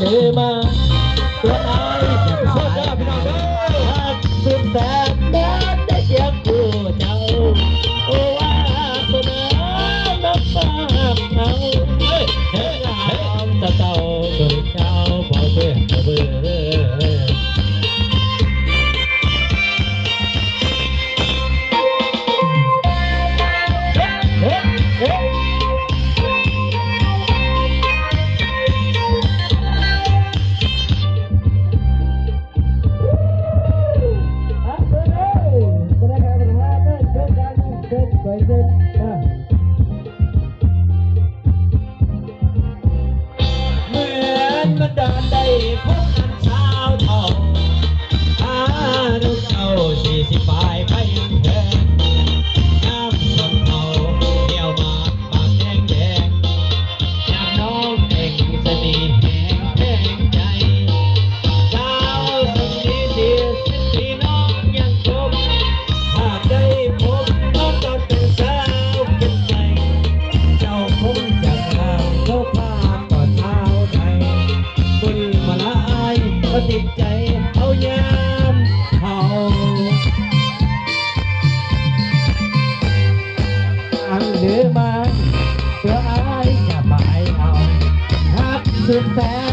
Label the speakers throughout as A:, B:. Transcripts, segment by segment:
A: Shema. ดอนได้พบ ติดใจเขายามเขาอังหรือมาเพื่ออายจะไปเอาฮักสุดแท้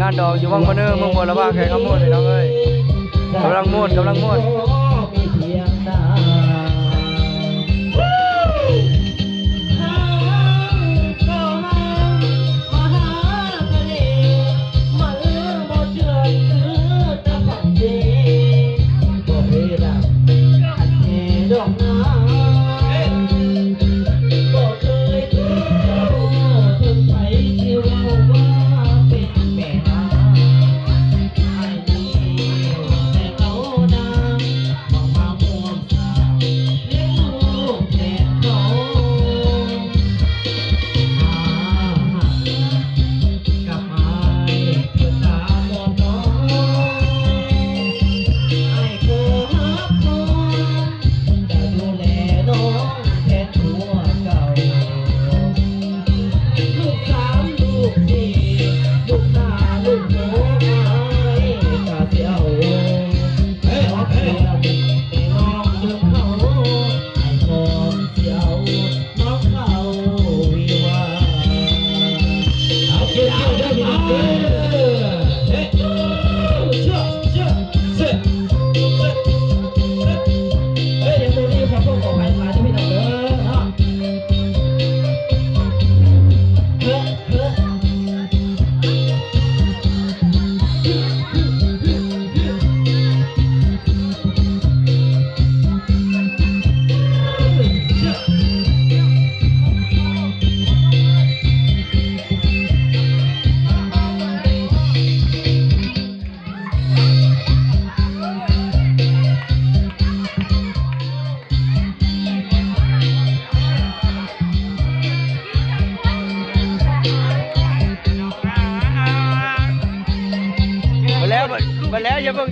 A: งา
B: นดอ
A: กอ
C: ยู่วังมะเนอเมืองบัวละว่าแขกขโมยพี่น้องเอ้ยกำลังม่วนกำลังม่วน
A: ดอกน้า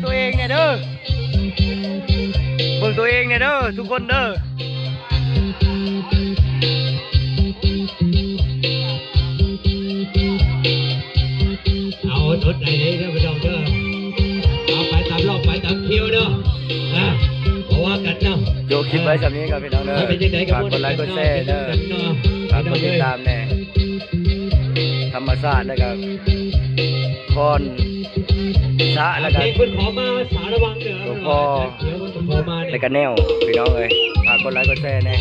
A: ตั
C: วเองเนี่ยเด้อเบิ่งตัวเองเนี่ยเด้อทุกคนเด้อ
D: เอาทดไหนเด้อพี่น้องเด้อเอาไปตามรอบไปตามคิวเนาะอะเพราะว่ากันเนาะ
C: โยคลิปไว้สำนี้ครับพี่น้องเด้อ
D: เอาเป็นจังไดกับ
C: ฝากกดไลค์กดแชร์เด้อ
D: เนาะ
C: ฝากกดติดตามแน่ธรรมศาสตร์แล้วก็คอน สะแล้ว
D: เพ
C: ก็
D: ลงคนขอมาสาระวังเด้อ
C: หลวงพ่อ
D: เดี๋ยวคุณขอ
C: แล้วก็แนวพี่น้องเอ้ยฝากกดไลค์กดแชร์แน่